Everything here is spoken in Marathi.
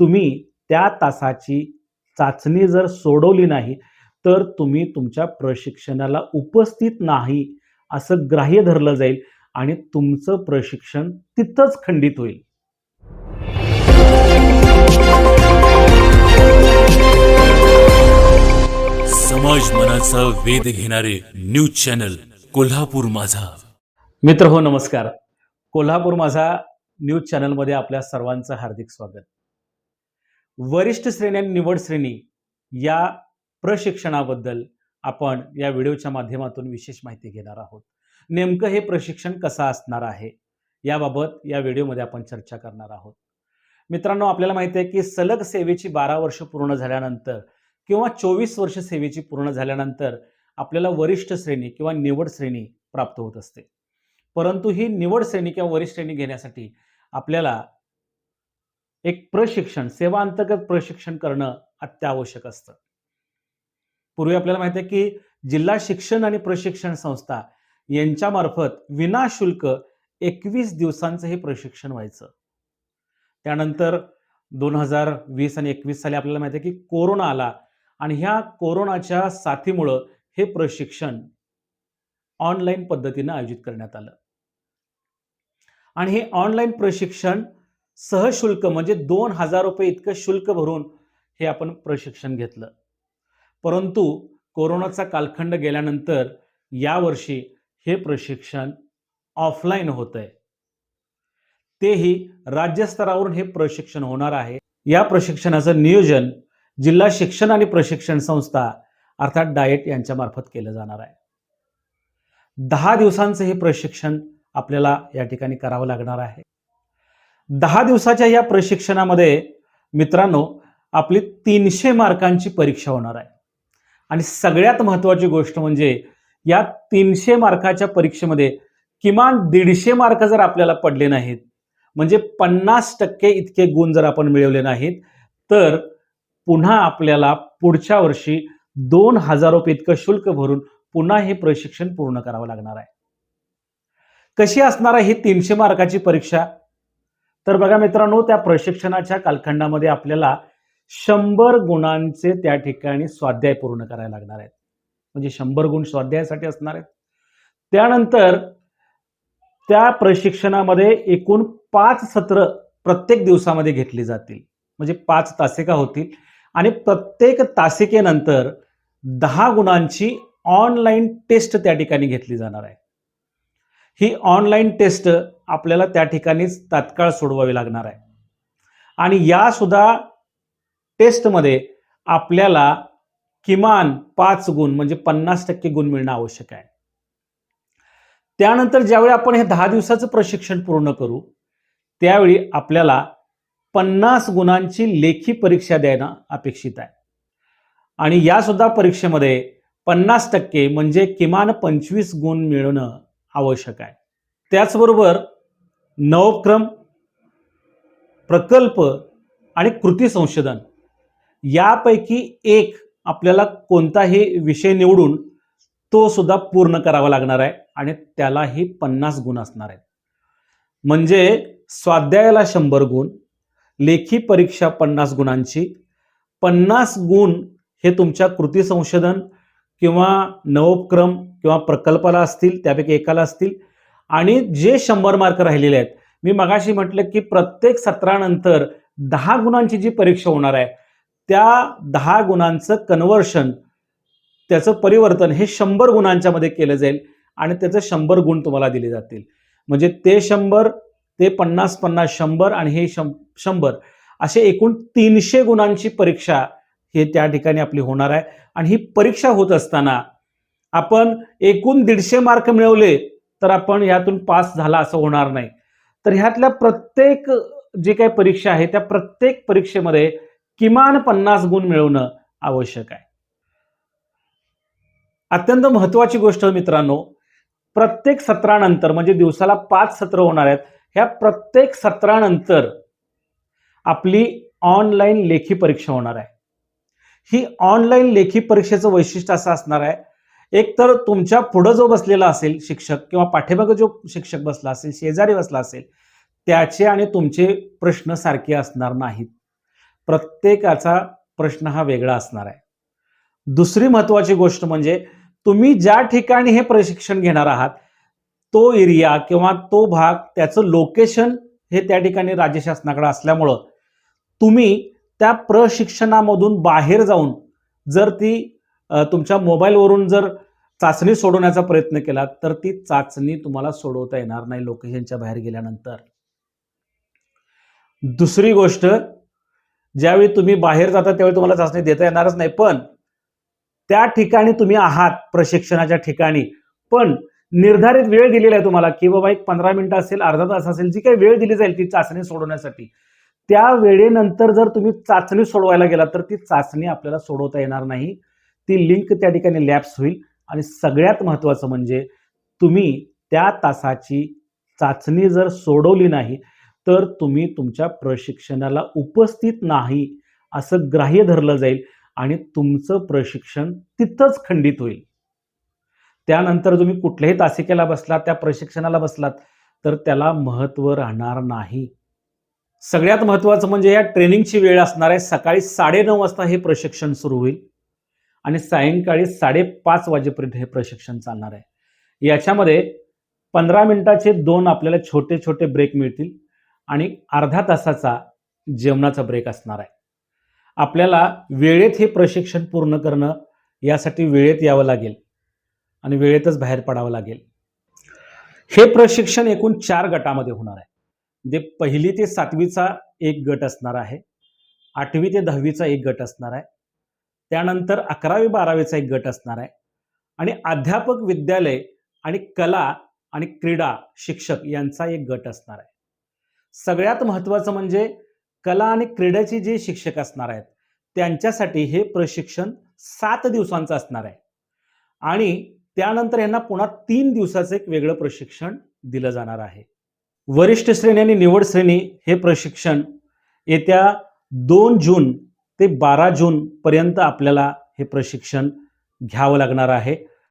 तुम्ही त्या तासाची चाचणी जर सोडवली नाही तर तुम्ही तुमच्या प्रशिक्षणाला उपस्थित नाही असं ग्राह्य धरलं जाईल आणि तुमचं प्रशिक्षण तिथंच खंडित होईल. समाज मनाचा वेध घेणारे न्यूज चॅनल कोल्हापूर माझा. मित्र हो नमस्कार. कोल्हापूर माझा न्यूज चॅनलमध्ये आपल्या सर्वांचं हार्दिक स्वागत. वरिष्ठ श्रेणी आणि निवड श्रेणी या प्रशिक्षणाबद्दल आपण या व्हिडिओच्या माध्यमातून विशेष माहिती घेणार आहोत. नेमकं हे प्रशिक्षण कसं असणार आहे? याबाबत या व्हिडिओमध्ये आपण चर्चा करणार आहोत. मित्रांनो आपल्याला माहिती आहे की सलग सेवेची बारा वर्ष पूर्ण झाल्यानंतर किंवा चोवीस वर्ष सेवेची पूर्ण झाल्यानंतर आपल्याला वरिष्ठ श्रेणी किंवा निवड श्रेणी प्राप्त होत असते. परंतु ही निवड श्रेणी किंवा वरिष्ठ श्रेणी घेण्यासाठी आपल्याला एक प्रशिक्षण सेवा अंतर्गत प्रशिक्षण करणं अत्यावश्यक असतं. पूर्वी आपल्याला माहिती आहे की जिल्हा शिक्षण आणि प्रशिक्षण संस्था यांच्यामार्फत विनाशुल्क एकवीस दिवसांचं हे प्रशिक्षण व्हायचं. त्यानंतर दोन हजार वीस आणि एकवीस साली आपल्याला माहिती आहे की कोरोना आला आणि ह्या कोरोनाच्या साथीमुळं हे प्रशिक्षण ऑनलाईन पद्धतीनं आयोजित करण्यात आलं. आणि हे ऑनलाईन प्रशिक्षण सहशुल्क म्हणजे दोन हजार रुपये इतकं शुल्क भरून हे आपण प्रशिक्षण घेतलं. परंतु कोरोनाचा कालखंड गेल्यानंतर यावर्षी हे प्रशिक्षण ऑफलाईन होत आहे तेही राज्यस्तरावरून हे प्रशिक्षण होणार आहे. या प्रशिक्षणाचं नियोजन जिल्हा शिक्षण आणि प्रशिक्षण संस्था अर्थात डायट यांच्यामार्फत केलं जाणार आहे. दहा दिवसांचं हे प्रशिक्षण आपल्याला या ठिकाणी करावं लागणार आहे. दहा दिवसाच्या या प्रशिक्षणामध्ये मित्रांनो आपली तीनशे मार्कांची परीक्षा होणार आहे. आणि सगळ्यात महत्त्वाची गोष्ट म्हणजे या तीनशे मार्काच्या परीक्षेमध्ये किमान दीडशे मार्क जर आपल्याला पडले नाहीत म्हणजे पन्नास टक्के इतके गुण जर आपण मिळवले नाहीत तर पुन्हा आपल्याला पुढच्या वर्षी दोन हजार रुपये इतकं शुल्क भरून पुन्हा हे प्रशिक्षण पूर्ण करावं लागणार आहे. कशी असणार आहे ही तीनशे मार्काची परीक्षा? तर बघा मित्रांनो त्या प्रशिक्षणाच्या कालखंडामध्ये आपल्याला शंभर गुणांचे त्या ठिकाणी स्वाध्याय पूर्ण करायला लागणार आहेत. म्हणजे शंभर गुण स्वाध्यायासाठी असणार आहेत. त्यानंतर त्या प्रशिक्षणामध्ये एकूण पाच सत्र प्रत्येक दिवसामध्ये घेतली जातील. म्हणजे पाच तासिका होतील आणि प्रत्येक तासिकेनंतर दहा गुणांची ऑनलाईन टेस्ट त्या ठिकाणी घेतली जाणार आहे. ही ऑनलाईन टेस्ट आपल्याला त्या ठिकाणीच तात्काळ सोडवावी लागणार आहे. आणि या सुद्धा टेस्टमध्ये आपल्याला किमान पाच गुण म्हणजे पन्नास टक्के गुण मिळणं आवश्यक आहे. त्यानंतर ज्यावेळी आपण हे दहा दिवसाचं प्रशिक्षण पूर्ण करू त्यावेळी आपल्याला पन्नास गुणांची लेखी परीक्षा द्यायला अपेक्षित आहे. आणि या सुद्धा परीक्षेमध्ये पन्नास टक्के म्हणजे किमान पंचवीस गुण मिळवणं आवश्यक आहे. त्याचबरोबर नवक्रम प्रकल्प आणि कृती संशोधन. यापैकी एक आपल्याला कोणताही विषय निवडून तो सुद्धा पूर्ण करावा लागणार आहे आणि त्यालाही पन्नास गुण असणार आहेत. म्हणजे स्वाध्यायाला शंभर गुण लेखी परीक्षा पन्नास गुणांची. पन्नास गुण हे तुमच्या कृती संशोधन किंवा नवोपक्रम किंवा प्रकल्पाला असतील त्यापैकी एकाला असतील आणि जे शंभर मार्क राहिलेले आहेत मी मगाशी म्हटलं की प्रत्येक सत्रानंतर दहा गुणांची जी परीक्षा होणार आहे त्या दहा गुणांचं कन्व्हर्शन त्याचं परिवर्तन हे शंभर गुणांच्या मध्ये केलं जाईल आणि त्याचं शंभर गुण तुम्हाला दिले जातील. म्हणजे ते शंभर ते पन्नास पन्नास शंभर आणि हे शं शंभर असे एकूण तीनशे गुणांची परीक्षा हे त्या ठिकाणी आपली होणार आहे. आणि ही परीक्षा होत असताना आपण एकूण दीडशे मार्क मिळवले तर आपण यातून पास झाला असं होणार नाही. तर ह्यातल्या प्रत्येक जे काही परीक्षा आहे त्या प्रत्येक परीक्षेमध्ये किमान पन्नास गुण मिळवणं आवश्यक आहे. अत्यंत महत्वाची गोष्ट मित्रांनो प्रत्येक सत्रानंतर म्हणजे दिवसाला पाच सत्र होणार आहेत ह्या प्रत्येक सत्रानंतर आपली ऑनलाईन लेखी परीक्षा होणार आहे. ही ऑनलाईन लेखी परीक्षेचं वैशिष्ट्य असं असणार आहे एक तर तुमच्या पुढं जो बसलेला असेल शिक्षक किंवा पाठीमागं जो शिक्षक बसला असेल शेजारी बसला असेल त्याचे आणि तुमचे प्रश्न सारखे असणार नाहीत. प्रत्येकाचा प्रश्न हा वेगळा असणार आहे. दुसरी महत्वाची गोष्ट म्हणजे तुम्ही ज्या ठिकाणी हे प्रशिक्षण घेणार आहात तो एरिया किंवा तो भाग त्याचं लोकेशन हे त्या ठिकाणी राज्य शासनाकडे असल्यामुळं तुम्ही त्या प्रशिक्षणामधून बाहेर जाऊन जर ती तुमच्या मोबाईलवरून जर चाचणी सोडवण्याचा प्रयत्न केला तर ती चाचणी तुम्हाला सोडवता येणार नाही लोकेशनच्या बाहेर गेल्यानंतर. दुसरी गोष्ट ज्यावेळी तुम्ही बाहेर जाता त्यावेळी तुम्हाला चाचणी देता येणारच नाही पण त्या ठिकाणी तुम्ही आहात प्रशिक्षणाच्या ठिकाणी. पण निर्धारित वेळ दिलेला आहे तुम्हाला की बाबा एक पंधरा मिनिटं असेल अर्धा तास असेल जी काही वेळ दिली जाईल ती चाचणी सोडवण्यासाठी. त्या वेळेनंतर जर तुम्ही चाचणी सोडवायला गेला तर ती चाचणी आपल्याला सोडवता येणार नाही. ती लिंक त्या ठिकाणी लॅप्स होईल. आणि सगळ्यात महत्त्वाचं म्हणजे तुम्ही त्या तासाची चाचणी जर सोडवली नाही तर तुम्ही तुमच्या प्रशिक्षणाला उपस्थित नाही असं ग्राह्य धरलं जाईल आणि तुमचं प्रशिक्षण तिथंच खंडित होईल. त्यानंतर तुम्ही कुठल्याही तासिकेला बसलात त्या प्रशिक्षणाला बसलात तर त्याला महत्त्व राहणार नाही. सगळ्यात महत्त्वाचं म्हणजे या ट्रेनिंगची वेळ असणार आहे. सकाळी साडेनऊ वाजता हे प्रशिक्षण सुरू होईल. आणि सायंकाळी साडेपाच वाजेपर्यंत हे प्रशिक्षण चालणार आहे. याच्यामध्ये पंधरा मिनिटाचे दोन आपल्याला छोटे छोटे ब्रेक मिळतील आणि अर्धा तासाचा जेवणाचा ब्रेक असणार आहे. आपल्याला वेळेत हे प्रशिक्षण पूर्ण करणं यासाठी वेळेत यावं लागेल आणि वेळेतच बाहेर पडावं लागेल. हे प्रशिक्षण एकूण चार गटामध्ये होणार आहे. जे पहिली ते सातवीचा एक गट असणार आहे. आठवी ते दहावीचा एक गट असणार आहे. त्यानंतर अकरावी बारावीचा एक गट असणार आहे. आणि अध्यापक विद्यालय आणि कला आणि क्रीडा शिक्षक यांचा एक गट असणार आहे. सगळ्यात महत्त्वाचं म्हणजे कला आणि क्रीडेचे जे शिक्षक असणार आहेत त्यांच्यासाठी हे प्रशिक्षण सात दिवसांचं असणार आहे. आणि त्यानंतर यांना पुन्हा तीन दिवसाचं एक वेगळं प्रशिक्षण दिलं जाणार आहे. वरिष्ठ श्रेणी आणि निवड श्रेणी हे प्रशिक्षण येत्या दोन जून ते बारा जूनपर्यंत आपल्याला हे प्रशिक्षण घ्यावं लागणार आहे.